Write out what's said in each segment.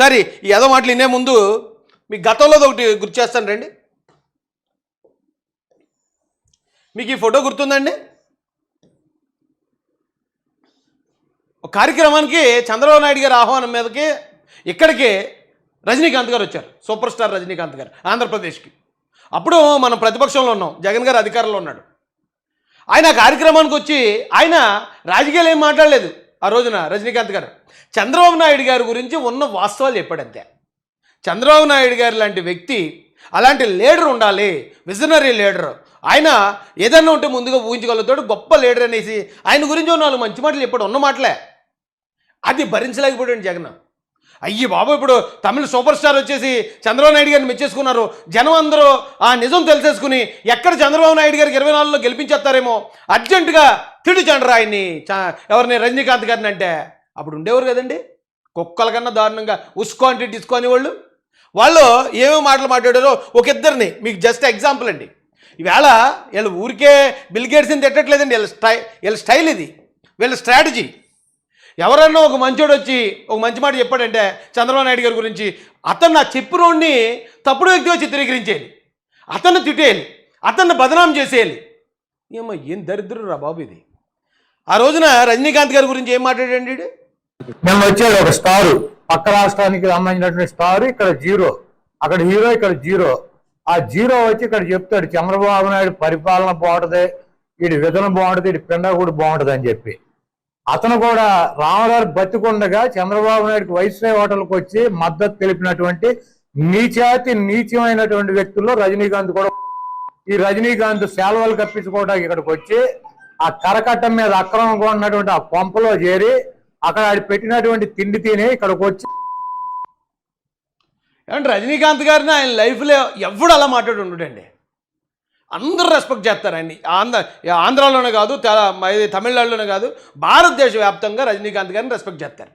సరే ఈ ఏదో మాటలు వినే ముందు మీ గతంలో ఒకటి గుర్తు చేస్తాను రండి. మీకు ఈ ఫోటో గుర్తుందండి? ఒక కార్యక్రమానికి చంద్రబాబు నాయుడు గారి ఆహ్వానం మీదకి ఇక్కడికి రజనీకాంత్ గారు వచ్చారు. సూపర్ స్టార్ రజనీకాంత్ గారు ఆంధ్రప్రదేశ్కి. అప్పుడు మనం ప్రతిపక్షంలో ఉన్నాం జగన్ గారు అధికారంలో ఉన్నాడు. ఆయన కార్యక్రమానికి వచ్చి ఆయన రాజకీయాలు ఏం మాట్లాడలేదు ఆ రోజున రజనీకాంత్ గారు. చంద్రబాబు నాయుడు గారి గురించి ఉన్న వాస్తవాలు చెప్పాడంతే. చంద్రబాబు నాయుడు గారు లాంటి వ్యక్తి అలాంటి లీడర్ ఉండాలి విజనరీ లీడర్. ఆయన ఏదన్నా ఉంటే ముందుగా ఊహించగలుగుతాడు గొప్ప లీడర్ అనేసి ఆయన గురించి నాలుగు మంచి మాటలు చెప్పాడు ఉన్న మాటలే. అది భరించలేకపోయాడు జగన్. అయ్యి బాబు ఇప్పుడు తమిళ సూపర్ స్టార్ వచ్చేసి చంద్రబాబు నాయుడు గారిని మెచ్చేసుకున్నారు. జనం అందరూ ఆ నిజం తెలిసేసుకుని ఎక్కడ చంద్రబాబు నాయుడు గారికి ఇరవై నాలుగులో గెలిపించేస్తారేమో. అర్జెంటుగా తిడిచండ్రు ఆయన్ని ఎవరిని రజనీకాంత్ గారిని అంటే అప్పుడు ఉండేవారు కదండి. కుక్కల కన్నా దారుణంగా ఉసుకో అంటే డిస్కో అనేవాళ్ళు. వాళ్ళు ఏమేమి మాటలు మాట్లాడారో ఒక ఇద్దరిని మీకు జస్ట్ ఎగ్జాంపుల్ అండి. ఈవేళ వీళ్ళు ఊరికే బిల్గేట్స్ని తిట్టట్లేదండి వీళ్ళ స్టై వీళ్ళ స్టైల్ ఇది. వీళ్ళ స్ట్రాటజీ. ఎవరన్నా ఒక మంచోడు వచ్చి ఒక మంచి మాట చెప్పాడంటే చంద్రబాబు నాయుడు గారి గురించి అతను నా చెప్పినోడిని తప్పుడు వ్యక్తిగా చిత్రీకరించేయాలి. అతన్ని తిట్టేయాలి. అతన్ని బదనాం చేసేయాలి. ఏమో ఏం దరిద్రం రా బాబు ఇది. ఆ రోజున రజనీకాంత్ గారి గురించి ఏం మాట్లాడండి మేము వచ్చేది ఒక స్టారు. పక్క రాష్ట్రానికి సంబంధించినటువంటి స్టార్ ఇక్కడ జీరో. అక్కడ హీరో ఇక్కడ జీరో. ఆ జీరో వచ్చి ఇక్కడ చెప్తాడు చంద్రబాబు నాయుడు పరిపాలన బాగుంటది వీడి విధన బాగుంటుంది వీడి పిండ కూడా బాగుంటది అని చెప్పి. అతను కూడా రామగారు బతికుండగా చంద్రబాబు నాయుడుకి వైస్రాయ్ హోటల్కి వచ్చి మద్దతు తెలిపినటువంటి నీచాతి నీచమైనటువంటి వ్యక్తుల్లో రజనీకాంత్ కూడా ఈ రజనీకాంత్ సెలవులు కప్పించుకోవడానికి ఇక్కడికి వచ్చి ఆ కరకట్టం మీద అక్రమంగా ఉన్నటువంటి ఆ కొంపలో చేరి అక్కడ ఆడి పెట్టినటువంటి తిండి తినే ఇక్కడికి వచ్చి ఏమంటే రజనీకాంత్ గారిని ఆయన లైఫ్లో ఎవడు అలా మాట్లాడి ఉండడండి? అందరూ రెస్పెక్ట్ చేస్తారు ఆయన్ని. ఆంధ్ర ఆంధ్రాలోనే కాదు తమిళనాడులోనే కాదు భారతదేశ వ్యాప్తంగా రజనీకాంత్ గారిని రెస్పెక్ట్ చేస్తారు.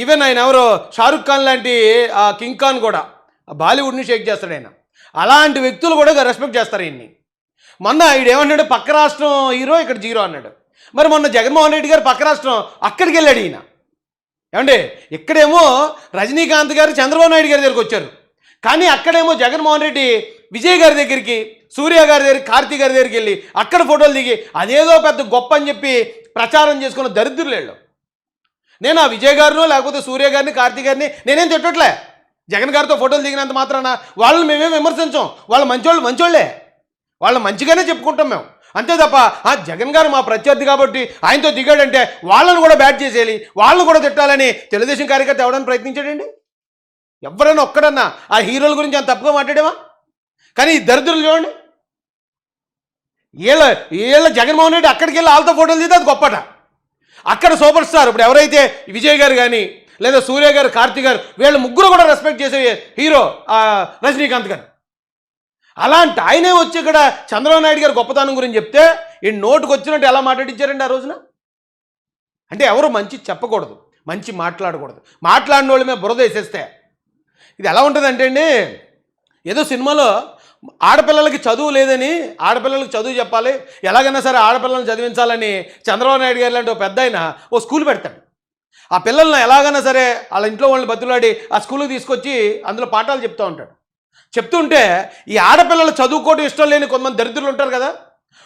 ఈవెన్ ఆయన ఎవరో షారుఖ్ ఖాన్ లాంటి ఆ కింగ్ ఖాన్ కూడా బాలీవుడ్ని షేక్ చేస్తాడు ఆయన. అలాంటి వ్యక్తులు కూడా రెస్పెక్ట్ చేస్తారు ఈయన్ని మొన్న ఈడేమన్నాడు పక్క రాష్ట్రం హీరో ఇక్కడ జీరో అన్నాడు. మరి మొన్న జగన్మోహన్ రెడ్డి గారు పక్క రాష్ట్రం అక్కడికి వెళ్ళాడు ఈయన. ఏమండి? ఇక్కడేమో రజనీకాంత్ గారు చంద్రబాబు నాయుడు గారి దగ్గరికి వచ్చారు. కానీ అక్కడేమో జగన్మోహన్ రెడ్డి విజయ్ గారి దగ్గరికి సూర్య గారి దగ్గరికి కార్తీ గారి దగ్గరికి వెళ్ళి అక్కడ ఫోటోలు దిగి అదేదో పెద్ద గొప్ప అని చెప్పి ప్రచారం చేసుకున్న దరిద్రులు వెళ్ళు. నేను ఆ విజయ్ గారినో లేకపోతే సూర్య గారిని కార్తీ గారిని నేనేం తిట్టట్లే. జగన్ గారితో ఫోటోలు దిగినంత మాత్రాన వాళ్ళని మేమేం విమర్శించాం? వాళ్ళు మంచోళ్ళు మంచోళ్ళే. వాళ్ళు మంచిగానే చెప్పుకుంటాం మేము. అంతే తప్ప ఆ జగన్ గారు మా ప్రత్యర్థి కాబట్టి ఆయనతో దిగాడంటే వాళ్ళను కూడా బ్యాట్ చేసేయాలి. వాళ్ళను కూడా తిట్టాలని తెలుగుదేశం కార్యకర్త ఎవడని ప్రయత్నించాడండి? ఎవరైనా ఒక్కడన్నా ఆ హీరోల గురించి అంత తప్పుగా మాట్లాడేవా? కానీ ఈ దరిద్రులు చూడండి. వీళ్ళ వీళ్ళ జగన్మోహన్ రెడ్డి అక్కడికి వెళ్ళి వాళ్ళతో ఫోటోలు తీస్తే అది గొప్పట. అక్కడ సూపర్ స్టార్ ఇప్పుడు ఎవరైతే విజయ్ గారు కానీ లేదా సూర్య గారు కార్తీక్ గారు వీళ్ళ ముగ్గురు కూడా రెస్పెక్ట్ చేసే హీరో రజనీకాంత్ గారు. అలాంటి ఆయనే వచ్చి ఇక్కడ చంద్రబాబు నాయుడు గారు గొప్పతనం గురించి చెప్తే ఈ నోటుకు వచ్చినట్టు ఎలా మాట్లాడించారండి ఆ రోజున? అంటే ఎవరు మంచి చెప్పకూడదు మంచి మాట్లాడకూడదు. మాట్లాడిన వాళ్ళ మీద బురద వేసేస్తే. ఇది ఎలా ఉంటుందంటే అండి ఏదో సినిమాలో ఆడపిల్లలకి చదువు లేదని ఆడపిల్లలకి చదువు చెప్పాలి ఎలాగైనా సరే ఆడపిల్లల్ని చదివించాలని చంద్రబాబు నాయుడు గారు లాంటి ఒక పెద్ద ఆయన ఓ స్కూల్ పెడతాడు. ఆ పిల్లల్ని ఎలాగైనా సరే వాళ్ళ ఇంట్లో వాళ్ళని బతులాడి ఆ స్కూల్కి తీసుకొచ్చి అందులో పాఠాలు చెప్తూ ఉంటాడు. చెప్తుంటే ఈ ఆడపిల్లలు చదువుకోవడం ఇష్టం లేని కొంతమంది దరిద్రులు ఉంటారు కదా.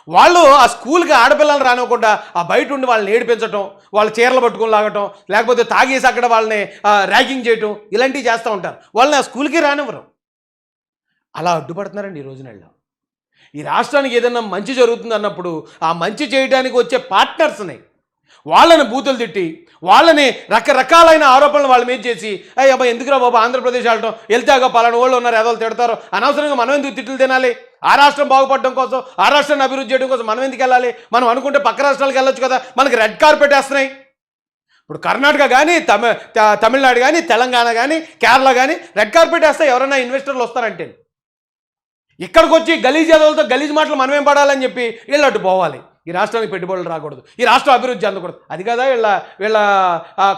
వాళ్ళు ఆ స్కూల్కి ఆడపిల్లలు రానివ్వకుండా ఆ బయట ఉండి వాళ్ళని ఏడిపించటం వాళ్ళ చీరలు పట్టుకొని లాగటం లేకపోతే తాగేసి అక్కడ వాళ్ళని ర్యాగింగ్ చేయటం ఇలాంటివి చేస్తూ ఉంటారు. వాళ్ళని ఆ స్కూల్కి రానివ్వరు. అలా అడ్డుపడుతున్నారండి ఈ రోజునల్లో ఈ రాష్ట్రానికి ఏదైనా మంచి జరుగుతుంది అన్నప్పుడు ఆ మంచి చేయడానికి వచ్చే పార్ట్నర్స్ని వాళ్ళని బూతులు తిట్టి వాళ్ళని రకరకాలైన ఆరోపణలు వాళ్ళ మీద చేసి అయ్యి అబ్బాయి ఎందుకురా బాబు ఆంధ్రప్రదేశ్ వెళ్ళటం? వెళ్తే అగో పలానా వాళ్ళు ఉన్నారు ఏదో తిడతారు. అనవసరంగా మనం ఎందుకు తిట్లు తినాలి? ఆ రాష్ట్రం బాగుపడడం కోసం ఆ రాష్ట్రాన్ని అభివృద్ధి చేయడం కోసం మనం ఎందుకు వెళ్ళాలి? మనం అనుకుంటే పక్క రాష్ట్రాలకు వెళ్ళొచ్చు కదా మనకి రెడ్ కార్పెట్ వేస్తున్నాయి. ఇప్పుడు కర్ణాటక కానీ తమి తమిళనాడు కానీ తెలంగాణ కానీ కేరళ కానీ రెడ్ కార్పెట్ వేస్తే ఎవరైనా ఇన్వెస్టర్లు వస్తారంటే ఇక్కడికి వచ్చి గలీజ్ యాదవులతో గలీజ్ మాటలు మనమేం పడాలని చెప్పి వీళ్ళు అటు పోవాలి. ఈ రాష్ట్రానికి పెట్టుబడులు రాకూడదు. ఈ రాష్ట్రం అభివృద్ధి చెందకూడదు. అది కదా వీళ్ళ వీళ్ళ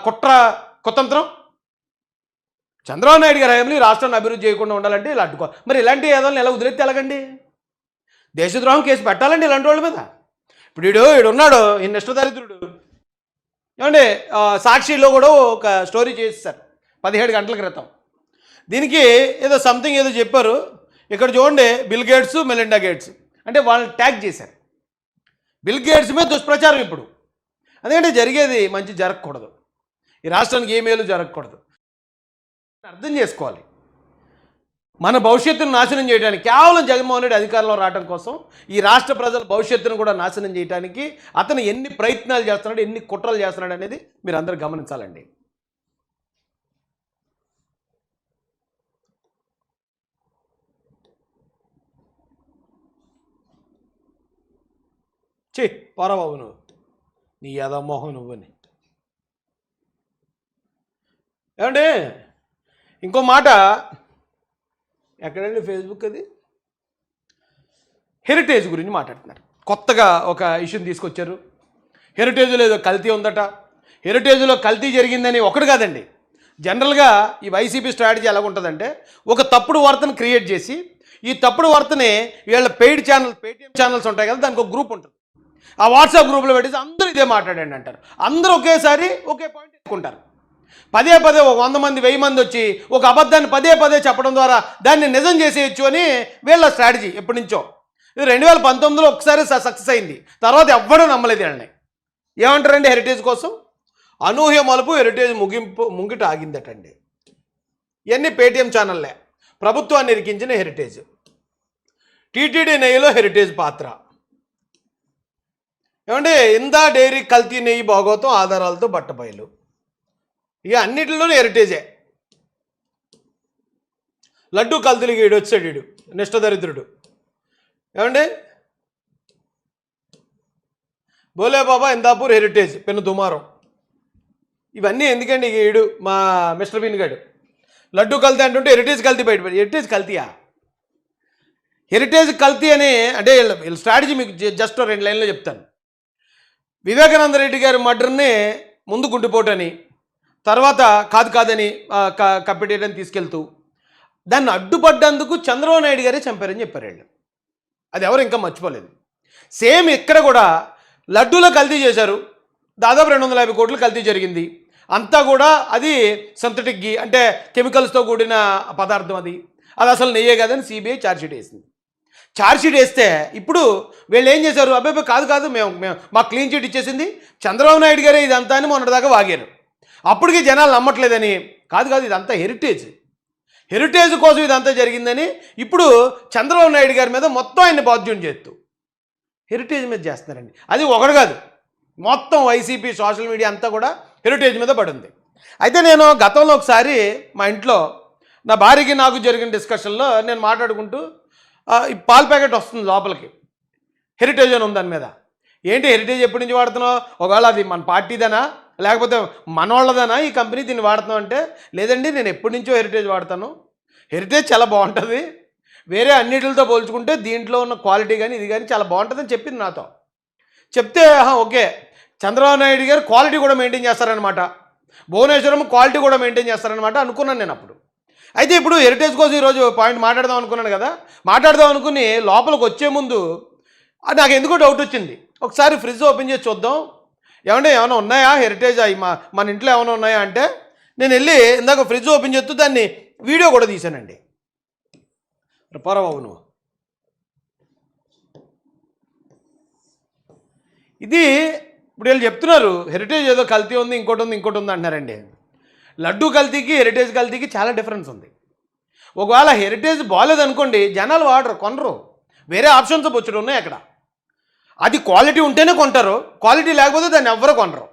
కుట్ర కుతంత్రం? చంద్రబాబు నాయుడు గారి హయాంలో ఈ రాష్ట్రాన్ని అభివృద్ధి చేయకుండా ఉండాలంటే ఇలా అడ్డుకో. మరి ఇలాంటి ఏదైనా ఎలా వదిలేస్తే ఎలాగండి? దేశద్రోహం కేసు పెట్టాలండి ఇలాంటి వాళ్ళ మీద? ఇప్పుడు వీడు వీడు ఉన్నాడు ఈ నిష్ఠదరిద్రుడు ఏమండి సాక్షిలో కూడా ఒక స్టోరీ చేసేసారు పదిహేడు గంటల క్రితం. దీనికి ఏదో సంథింగ్ ఏదో చెప్పారు. ఇక్కడ చూడండి బిల్ గేట్స్ మెలిండా గేట్స్. అంటే వాళ్ళని ట్యాగ్ చేశారు. బిల్ గేట్స్ మీద దుష్ప్రచారం ఇప్పుడు. ఎందుకంటే జరిగేది మంచి జరగకూడదు. ఈ రాష్ట్రానికి ఏ మేలు జరగకూడదు. అర్థం చేసుకోవాలి. మన భవిష్యత్తును నాశనం చేయడానికి కేవలం జగన్మోహన్ రెడ్డి అధికారంలో రావడం కోసం ఈ రాష్ట్ర ప్రజల భవిష్యత్తును కూడా నాశనం చేయడానికి అతను ఎన్ని ప్రయత్నాలు చేస్తున్నాడు ఎన్ని కుట్రలు చేస్తున్నాడు అనేది మీరు అందరూ గమనించాలండి. చే బాబు నువ్వు. నీ యదమోహం మోహన్ నువ్వని ఏమండి? ఇంకో మాట. ఎక్కడండి ఫేస్బుక్ అది? హెరిటేజ్ గురించి మాట్లాడుతున్నారు. కొత్తగా ఒక ఇష్యూని తీసుకొచ్చారు. హెరిటేజ్లో ఏదో కల్తీ ఉందట. హెరిటేజ్లో కల్తీ జరిగిందని ఒకటి కాదండి. జనరల్గా ఈ వైసీపీ స్ట్రాటజీ ఎలా ఉంటుందంటే ఒక తప్పుడు వార్తను క్రియేట్ చేసి ఈ తప్పుడు వార్తని వీళ్ళ పెయిడ్ ఛానల్ పేటిఎం ఛానల్స్ ఉంటాయి కదా దానికి ఒక గ్రూప్ ఉంటుంది. ఆ వాట్సాప్ గ్రూప్లో పెట్టేసి అందరూ ఇదే మాట్లాడండి అంటారు. అందరూ ఒకేసారి ఒకే పాయింట్ ఎక్కుంటారు పదే పదే ఒక వంద మంది వెయ్యి మంది వచ్చి ఒక అబద్ధాన్ని పదే పదే చెప్పడం ద్వారా దాన్ని నిజం చేసేయచ్చు అని వీళ్ళ స్ట్రాటజీ ఎప్పటి నుంచో. ఇది రెండు వేల పంతొమ్మిదిలో ఒకసారి సక్సెస్ అయింది. తర్వాత ఎవ్వడూ నమ్మలేదు వీళ్ళని. ఏమంటారండి హెరిటేజ్ కోసం? అనూహ్య మలుపు హెరిటేజ్ ముగింపు ముంగిట ఆగిందటండి. ఇవన్నీ పేటీఎం ఛానల్లే ప్రభుత్వాన్ని ఇరికించిన హెరిటేజ్ టీటీడీ నెయ్యిలో హెరిటేజ్ పాత్ర. ఏమంటే ఇందా డైరీ కల్తీ నెయ్యి భాగోతం ఆధారాలతో బట్టబయలు. ఇక అన్నిటిలోనూ హెరిటేజే లడ్డు కల్తీలకి ఈడు వచ్చాడు ఈడు నిష్టదరిద్రుడు ఏమండి? బోలే బాబా ఇందాపూర్ హెరిటేజ్ పెన్ను దుమారం. ఇవన్నీ ఎందుకండి ఇక ఈడు మా మిస్టర్ బీన్ గడు. లడ్డు కల్తీ అంటుంటే హెరిటేజ్ కల్తీ బయట హెరిటేజ్ కల్తీయా? హెరిటేజ్ కల్తీ అని అంటే వీళ్ళ స్ట్రాటజీ మీకు జస్ట్ రెండు లైన్లో చెప్తాను. వివేకానంద రెడ్డి గారి మర్డర్ని ముందు గుండిపోటని తర్వాత కాదు కాదని క- కప్పెట్టేయడానికి తీసుకెళ్తూ దాన్ని అడ్డుపడ్డందుకు చంద్రబాబు నాయుడు గారే చంపారని చెప్పారు వీళ్ళు అది ఎవరు ఇంకా మర్చిపోలేదు. సేమ్ ఇక్కడ కూడా లడ్డూలో కల్తీ చేశారు. దాదాపు రెండు వందల యాభై కోట్లు కల్తీ జరిగింది. అంతా కూడా అది సింథటిక్ గీ అంటే కెమికల్స్తో కూడిన పదార్థం అది. అది అసలు నెయ్యే కాదని సిబిఐ ఛార్జ్షీట్ వేసింది. ఛార్జ్షీట్ వేస్తే ఇప్పుడు వీళ్ళు ఏం చేశారు? అబ్బాయి కాదు కాదు మేము మేము మాకు క్లీన్ చీట్ ఇచ్చేసింది. చంద్రబాబు నాయుడు గారే ఇదంతా అని మొన్నటిదాకా వాగారు. అప్పటికి జనాలు నమ్మట్లేదని కాదు కాదు ఇదంతా హెరిటేజ్ హెరిటేజ్ కోసం ఇదంతా జరిగిందని ఇప్పుడు చంద్రబాబు నాయుడు గారి మీద మొత్తం ఆయన్ని బాధ్యం చేస్తూ. హెరిటేజ్ మీద చేస్తున్నారండి. అది ఒకటి కాదు. మొత్తం వైసీపీ సోషల్ మీడియా అంతా కూడా హెరిటేజ్ మీద పడింది. అయితే నేను గతంలో ఒకసారి మా ఇంట్లో నా భార్యకి నాకు జరిగిన డిస్కషన్లో నేను మాట్లాడుకుంటూ పాల ప్యాకెట్ వస్తుంది లోపలికి. హెరిటేజ్ అని ఉంది దాని మీద. ఏంటి హెరిటేజ్ ఎప్పటి నుంచి వాడుతున్నావు? ఒకవేళ అది మన పార్టీదేనా? లేకపోతే మనోళ్ళదేనా ఈ కంపెనీ దీన్ని వాడుతున్నావు అంటే? లేదండి నేను ఎప్పటి నుంచో హెరిటేజ్ వాడతాను. హెరిటేజ్ చాలా బాగుంటుంది. వేరే అన్నిటితో పోల్చుకుంటే దీంట్లో ఉన్న క్వాలిటీ కానీ ఇది కానీ చాలా బాగుంటుందని చెప్పింది నాతో. చెప్తే ఓకే. చంద్రబాబు నాయుడు గారు క్వాలిటీ కూడా మెయింటైన్ చేస్తారనమాట భువనేశ్వరం క్వాలిటీ కూడా మెయింటైన్ చేస్తారనమాట అనుకున్నాను నేను అప్పుడు. అయితే ఇప్పుడు హెరిటేజ్ కోసం ఈరోజు పాయింట్ మాట్లాడదాం అనుకున్నాను కదా. మాట్లాడదాం అనుకుని లోపలికి వచ్చే ముందు నాకు ఎందుకో డౌట్ వచ్చింది. ఒకసారి ఫ్రిడ్జ్ ఓపెన్ చేసి చూద్దాం. ఏమంటే ఏమైనా ఉన్నాయా? హెరిటేజ్ అవి మా మన ఇంట్లో ఏమైనా ఉన్నాయా అంటే నేను వెళ్ళి ఇందాక ఫ్రిడ్జ్ ఓపెన్ చేస్తూ దాన్ని వీడియో కూడా తీశానండి. పరవావు నువ్వు ఇది ఇప్పుడు వీళ్ళు చెప్తున్నారు హెరిటేజ్ ఏదో కల్తీ ఉంది ఇంకోటి ఉంది ఇంకోటి ఉంది అంటున్నారండి. లడ్డు కల్తీకి హెరిటేజ్ కల్తీకి చాలా డిఫరెన్స్ ఉంది. ఒకవేళ హెరిటేజ్ బాగాలేదనుకోండి జనాలు వాడరు కొనరు. వేరే ఆప్షన్స్ బొచ్చుడు ఉన్నాయి అక్కడ. అది క్వాలిటీ ఉంటేనే కొంటారు క్వాలిటీ లేకపోతే దాన్ని ఎవ్వరు కొనరు.